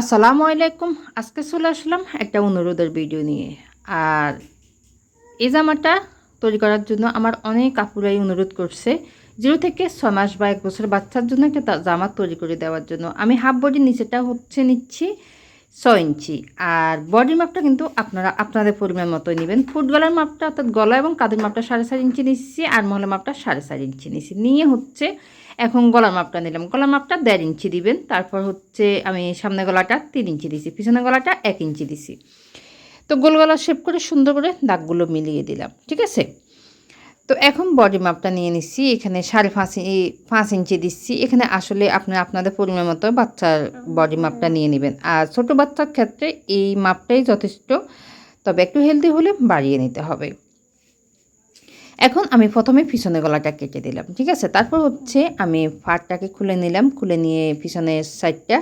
আসসালামু আলাইকুম। আজকে চলে আসলাম একটা অনুরোধের ভিডিও নিয়ে। আর এই জামাটা তৈরি করার জন্য আমার অনেক কাপুরাই অনুরোধ করছে, জিরো থেকে ছয় মাস বা এক বছর বাচ্চার জন্য একটা জামা তৈরি করে দেওয়ার জন্য। আমি হাফ বডির নিচেটা হচ্ছে নিচ্ছি ছয় ইঞ্চি। আর বডির মাপটা কিন্তু আপনারা আপনাদের পরিমাণ মতোই নেবেন। ফুট গলার মাপটা অর্থাৎ গলা এবং কাদের মাপটা সাড়ে চার ইঞ্চি নিচ্ছি আর মহলের মাপটা সাড়ে চার ইঞ্চি নিচ্ছি নিয়ে হচ্ছে এখন গলার মাপটা নিলাম। গলার মাপটা দেড় ইঞ্চি দিবেন। তারপর হচ্ছে আমি সামনে গলাটা তিন ইঞ্চি দিছি, পিছনে গলাটা এক ইঞ্চি দিছি। তো গোল গলা শেপ করে সুন্দর করে দাগগুলো মিলিয়ে দিলাম, ঠিক আছে? তো এখন বডি মাপটা নিয়ে নিচ্ছি এখানে সাড়ে পাঁচ পাঁচ ইঞ্চি দিচ্ছি। এখানে আসলে আপনারা আপনাদের পরিমাণ মতো বাচ্চার বডি মাপটা নিয়ে নেবেন। আর ছোট বাচ্চার ক্ষেত্রে এই মাপটাই যথেষ্ট, তবে একটু হেলদি হলে বাড়িয়ে নিতে হবে। এখন আমি প্রথমে পিছনে গলাটা কেটে দিলাম, ঠিক আছে? তারপর হচ্ছে আমি ফারটাকে খুলে নিলাম, খুলে নিয়ে পিছনের সাইডটা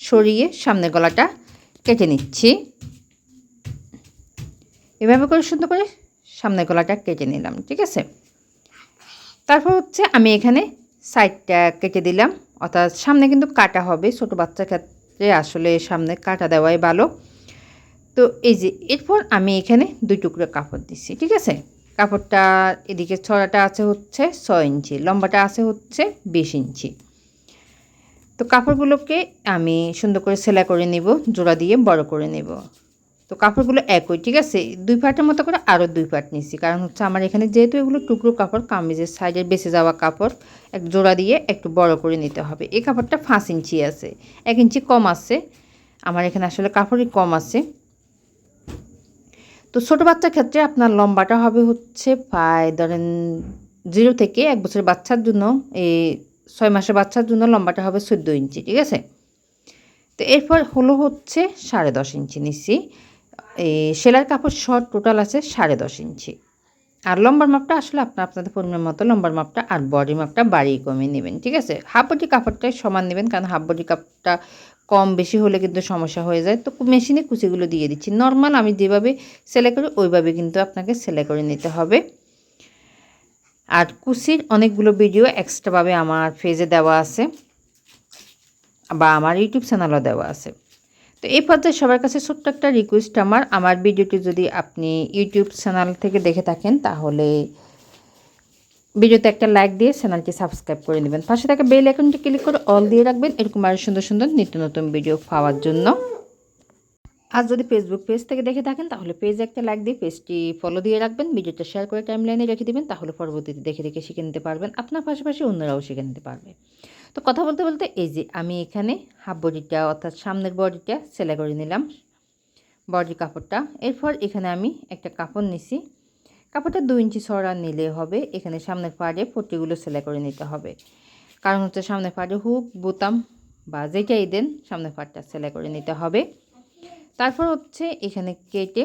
সরিয়ে সামনে গলাটা কেটে নিচ্ছি। এভাবে করে সুন্দর করে সামনে গলাটা কেটে নিলাম, ঠিক আছে? তারপর হচ্ছে আমি এখানে সাইডটা কেটে দিলাম, অর্থাৎ সামনে কিন্তু কাটা হবে, ছোটো বাচ্চার ক্ষেত্রে আসলে সামনে কাটা দেওয়াই ভালো। তো এই যে, এরপর আমি এখানে দুই টুকরো কাপড় দিচ্ছি, ঠিক আছে? কাপড়টা এদিকে ছড়াটা আছে হচ্ছে ছয় ইঞ্চি, লম্বাটা আছে হচ্ছে বিশ ইঞ্চি। তো কাপড়গুলোকে আমি সুন্দর করে সেলাই করে নেব, জোড়া দিয়ে বড় করে নেব। তো কাপড়গুলো একই, ঠিক আছে? দুই পাটের মতো করে আরও দুই পাট নিচ্ছি কারণ হচ্ছে আমার এখানে যেহেতু এগুলো টুকরো কাপড়, কামিজের সাইডের বেঁচে যাওয়া কাপড়, এক জোড়া দিয়ে একটু বড় করে নিতে হবে। এই কাপড়টা পাঁচ ইঞ্চি আছে, এক ইঞ্চি কম আছে। আমার এখানে আসলে কাপড়ই কম আছে। তো ছোটো বাচ্চার ক্ষেত্রে আপনার লম্বাটা হবে হচ্ছে প্রায় ধরেন জিরো থেকে এক বছরের বাচ্চার জন্য, এই ছয় মাসের বাচ্চার জন্য লম্বাটা হবে চোদ্দ ইঞ্চি, ঠিক আছে? তো এরপর হলো হচ্ছে সাড়ে দশ ইঞ্চি নিচ্ছি। এই সেলার কাপড় শর্ট টোটাল আছে সাড়ে দশ ইঞ্চি। আর লম্বার মাপটা আসলে আপনার আপনাদের পরিমাণ মতো লম্বার মাপটা আর বডি মাপটা বাড়িয়ে কমিয়ে নেবেন, ঠিক আছে? হাফ বডি কাপড়টাই সমান নেবেন, কারণ হাফ বডি কাপড়টা কম বেশি হলে কিন্তু সমস্যা হয়ে যায়। তো মেশিনে কুচিগুলো দিয়ে দিচ্ছি। নর্মাল আমি যেভাবে সেলাই করি, ওইভাবে কিন্তু আপনাকে সেলাই করে নিতে হবে। আর কুচির অনেকগুলো ভিডিও এক্সট্রাভাবে আমার ফেজে দেওয়া আছে বা আমার ইউটিউব চ্যানেলও দেওয়া আছে। তো এই পর্যায়ে সবার কাছে ছোট্ট একটা রিকোয়েস্ট আমার। আমার ভিডিওটি যদি আপনি ইউটিউব চ্যানেল থেকে দেখে থাকেন, তাহলে ভিডিওতে একটা লাইক দিয়ে চ্যানেলটি সাবস্ক্রাইব করে নেবেন। পাশে থাকা বেল আইকনটি ক্লিক করে অল দিয়ে রাখবেন। এরকম আরও সুন্দর সুন্দর নিত্য নতুন ভিডিও পাওয়ার জন্য। আর যদি ফেসবুক পেজ থেকে দেখে থাকেন, তাহলে পেজে একটা লাইক দিয়ে পেজটি ফলো দিয়ে রাখবেন। ভিডিওটা শেয়ার করে টাইম লাইনে রেখে দেবেন। তাহলে পরবর্তীতে দেখে দেখে শিখে নিতে পারবেন। আপনার পাশাপাশি অন্যরাও শিখে নিতে পারবে। তো কথা বলতে বলতে এই যে আমি এখানে হাফ বডিটা অর্থাৎ সামনের বডিটা সেলাই করে নিলাম বডি কাপড়টা। এরপর এখানে আমি একটা কাপড় নিছি। কাপড়টা দু ইঞ্চি ছড়া নিলে হবে, এখানে সামনের পাড়ে পট্টিগুলো সেলাই করে নিতে হবে। কারণ হচ্ছে সামনের পাড়ে হুক, বোতাম বা যেটাই দেন সামনের পাড়টা সেলাই করে নিতে হবে। তারপর হচ্ছে এখানে কেটে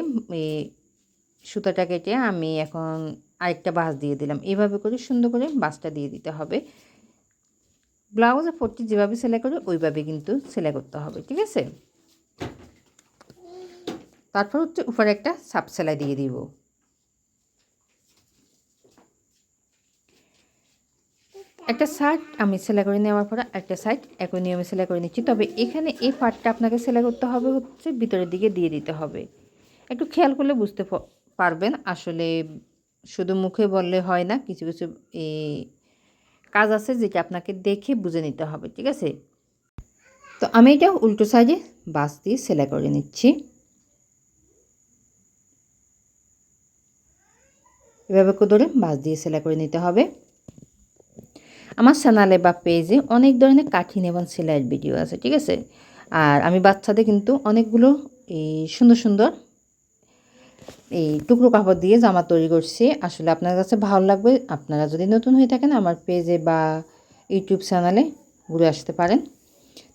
সুতাটা কেটে আমি এখন আরেকটা বাস দিয়ে দিলাম। এইভাবে করে সুন্দর করে বাসটা দিয়ে দিতে হবে। ব্লাউজে পট্টি যেভাবে সেলাই করি ওইভাবে কিন্তু সেলাই করতে হবে, ঠিক আছে? তারপর হচ্ছে উপরে একটা সাপ সেলাই দিয়ে দিব। একটা শার্ট আমি সেলাই করে নেওয়ার পরে একটা সাইড একই নিয়মে সেলাই করে নিচ্ছি। তবে এখানে এই পার্টটা আপনাকে সেলাই করতে হবে হচ্ছে ভিতরের দিকে দিয়ে দিতে হবে। একটু খেয়াল করলে বুঝতে পারবেন। আসলে শুধু মুখে বললে হয় না, কিছু কিছু এই কাজ আছে যেটা আপনাকে দেখে বুঝে নিতে হবে, ঠিক আছে? তো আমি এটা উল্টো সাইডে বাস দিয়ে সেলাই করে নিচ্ছি। এভাবে ধরে বাস দিয়ে সেলাই করে নিতে হবে। আমার চ্যানেলে বা পেজে অনেক ধরনের কাঠিন এবং সেলাইয়ের ভিডিও আছে, ঠিক আছে? আর আমি বাচ্চাদের কিন্তু অনেকগুলো এই সুন্দর সুন্দর এই টুকরো কাপড় দিয়ে জামা তৈরি করছি। আসলে আপনার কাছে ভালো লাগবে। আপনারা যদি নতুন হয়ে থাকেন, আমার পেজে বা ইউটিউব চ্যানেলে ঘুরে আসতে পারেন।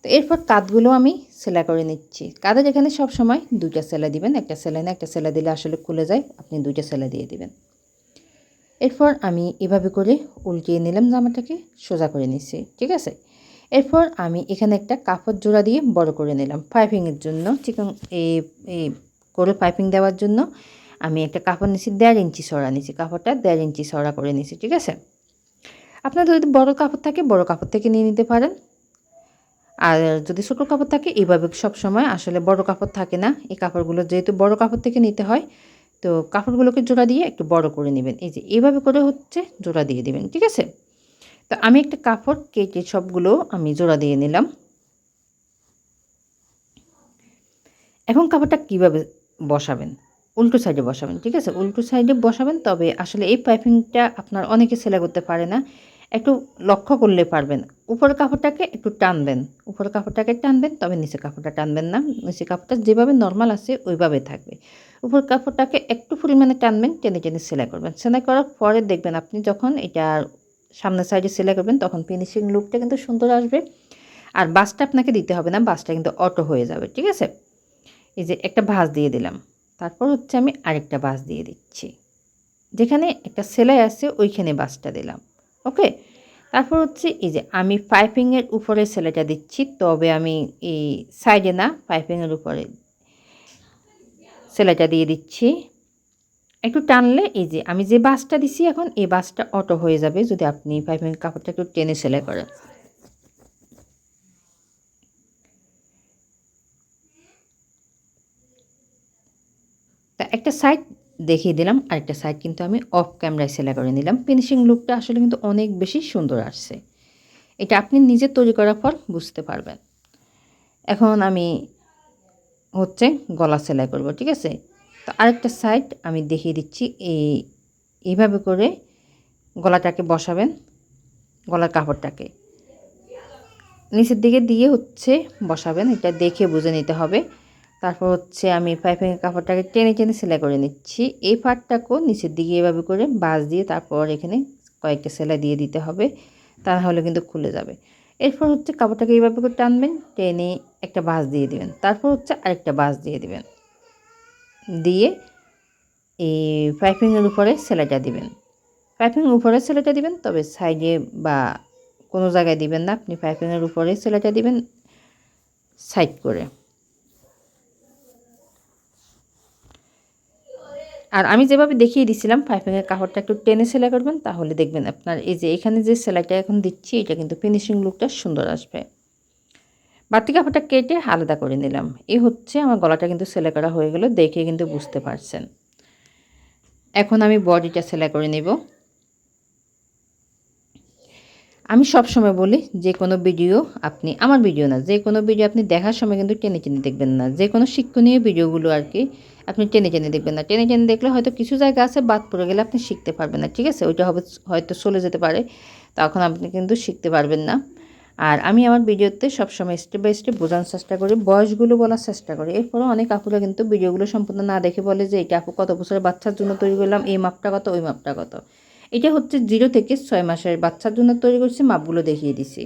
তো এরপর কাঁধগুলো আমি সেলাই করে নিচ্ছি। কাঁধের এখানে সব সময় দুইটা সেলাই দিবেন, একটা সেলাই না, একটা সেলাই দিলে আসলে খুলে যায়। আপনি দুইটা সেলাই দিয়ে দিবেন। এরপর আমি এভাবে করে উল্টিয়ে নিলাম জামাটাকে, সোজা করে নিচ্ছি, ঠিক আছে? এরপর আমি এখানে একটা কাপড় জোড়া দিয়ে বড় করে নিলাম পাইপিংয়ের জন্য। চিকন এই করে পাইপিং দেওয়ার জন্য আমি একটা কাপড় নিচ্ছি দেড় ইঞ্চি সরা নিচ্ছি কাপড়টা দেড় ইঞ্চি সরা করে নিচ্ছি ঠিক আছে? আপনাদের যদি বড় কাপড় থাকে, বড় কাপড় থেকে নিয়ে নিতে পারেন। আর যদি ছোটো কাপড় থাকে এইভাবে সব সময় আসলে বড় কাপড় থাকে না। এই কাপড়গুলো যেহেতু বড় কাপড় থেকে নিতে হয়, তো কাপড়গুলোকে জোড়া দিয়ে একটু বড় করে নেবেন। এই যে এইভাবে করে হচ্ছে, জোড়া দিয়ে দেবেন, ঠিক আছে? তো আমি একটা কাপড় কেটে সবগুলো আমি জোড়া দিয়ে নিলাম। এখন কাপড়টা কীভাবে বসাবেন। উল্টো সাইডে বসাবেন, ঠিক আছে? উল্টো সাইডে বসাবেন, তবে আসলে এই পাইপিংটা আপনার অনেকে সেলাই করতে পারে না। একটু লক্ষ্য করলে পারবেন। উপরের কাপড়টাকে একটু টানবেন। উপরের কাপড়টাকে টানবেন, তবে নিচে কাপড়টা টানবেন না। নিচে কাপড়টা যেভাবে নর্মাল আছে, ওইভাবে থাকবে। উপর কাপড়টাকে একটু পরিমাণে টানবেন, টেনে টেনে সেলাই করবেন। সেলাই করার পরে দেখবেন আপনি যখন এটা সামনের সাইডে সেলাই করবেন, তখন ফিনিশিং লুকটা কিন্তু সুন্দর আসবে। আর বাসটা আপনাকে দিতে হবে না, বাসটা কিন্তু অটো হয়ে যাবে, ঠিক আছে? এই যে একটা ভাঁজ দিয়ে দিলাম। তারপর হচ্ছে আমি আরেকটা বাস দিয়ে দিচ্ছি। যেখানে একটা সেলাই আছে, ওইখানে বাসটা দিলাম। ওকে? তারপর হচ্ছে এই যে আমি পাইপিংয়ের উপরে সেলাইটা দিচ্ছি, তবে আমি এই সাইডে না, পাইপিংয়ের উপরে সেলাইটা দিয়ে দিচ্ছি। একটু টানলে এই যে আমি যে বাসটা দিছি এখন, এই বাসটা অটো হয়ে যাবে যদি আপনি পাইপিং কাপড়টা একটু টেনে সেলাই করেন। তা একটা সাইড দেখিয়ে দিলাম, আরেকটা সাইড কিন্তু আমি অফ ক্যামেরায় সেলাই করে নিলাম। ফিনিশিং লুকটা আসলে কিন্তু অনেক বেশি সুন্দর আসছে। এটা আপনি নিজে তৈরি করার পর বুঝতে পারবেন। এখন আমি হচ্ছে গলা সেলাই করব, ঠিক আছে? তো আরেকটা সাইড আমি দেখিয়ে দিচ্ছি, এই, এইভাবে করে গলাটাকে বসাবেন, গলার কাপড়টাকে। নিচের দিকে দিয়ে হচ্ছে বসাবেন, এটা দেখে বুঝে নিতে হবে। তারপর হচ্ছে আমি পাইপিং কাপড়টাকে টেনে টেনে সেলাই করে নিচ্ছি। এই পাটটাকেও নিচের দিকে এভাবে করে বাস দিয়ে তারপর এখানে কয়েকটা সেলাই দিয়ে দিতে হবে তা তাহলে কিন্তু খুলে যাবে। এরপর হচ্ছে কাপড়টাকে এইভাবে করে টানবেন, টেনে একটা বাস দিয়ে দিবেন। তারপর হচ্ছে আরেকটা বাস দিয়ে দিবেন। দিয়ে এই পাইপিংয়ের উপরে সেলাইটা দিবেন। পাইপিং উপরে সেলাইটা দিবেন, তবে সাইডে বা কোনো জায়গায় দিবেন না। আপনি পাইপিংয়ের উপরে সেলাইটা দিবেন সাইড করে। আর আমি যেভাবে দেখিয়ে দিছিলাম পাইপিংয়ের কাপড়টা একটু টেনে সেলাই করবেন, তাহলে দেখবেন আপনার এই যে এখানে যে সেলাইটা এখন দিচ্ছি, এটা কিন্তু ফিনিশিং লুকটা সুন্দর আসবে। বাড়তি কাপড়টা কেটে আলাদা করে নিলাম। এই হচ্ছে আমার গলাটা কিন্তু সেলাই করা হয়ে গেল, দেখে কিন্তু বুঝতে পারছেন। এখন আমি বডিটা সেলাই করে নেব। আমি সব সময় বলি, যে কোনো ভিডিও আপনি, আমার ভিডিও না, যে কোনো ভিডিও আপনি দেখার সময় কিন্তু টেনে টেনে দেখবেন না। যে কোনো শিক্ষণীয় ভিডিওগুলো আর কি আপনি টেনে টেনে দেখবেন না। টেনে টেনে দেখলে হয়তো কিছু জায়গা আছে, বাদ পড়ে গেলে আপনি শিখতে পারবেন না, ঠিক আছে? ওইটা হবে, হয়তো চলে যেতে পারে, তখন আপনি কিন্তু শিখতে পারবেন না। আর আমি আমার ভিডিওতে সবসময় স্টেপ বাই স্টেপ বোঝানোর চেষ্টা করি, বয়সগুলো বলার চেষ্টা করি। এরপরও অনেক আপুরা কিন্তু ভিডিওগুলো সম্পূর্ণ না দেখে বলে যে, এটা আপু কত বছরের বাচ্চার জন্য তৈরি করলাম, এই মাপটা কত, ওই মাপটা কত? এটা হচ্ছে জিরো থেকে ছয় মাসের বাচ্চার জন্য তৈরি করছি মাপগুলো দেখিয়ে দিছি।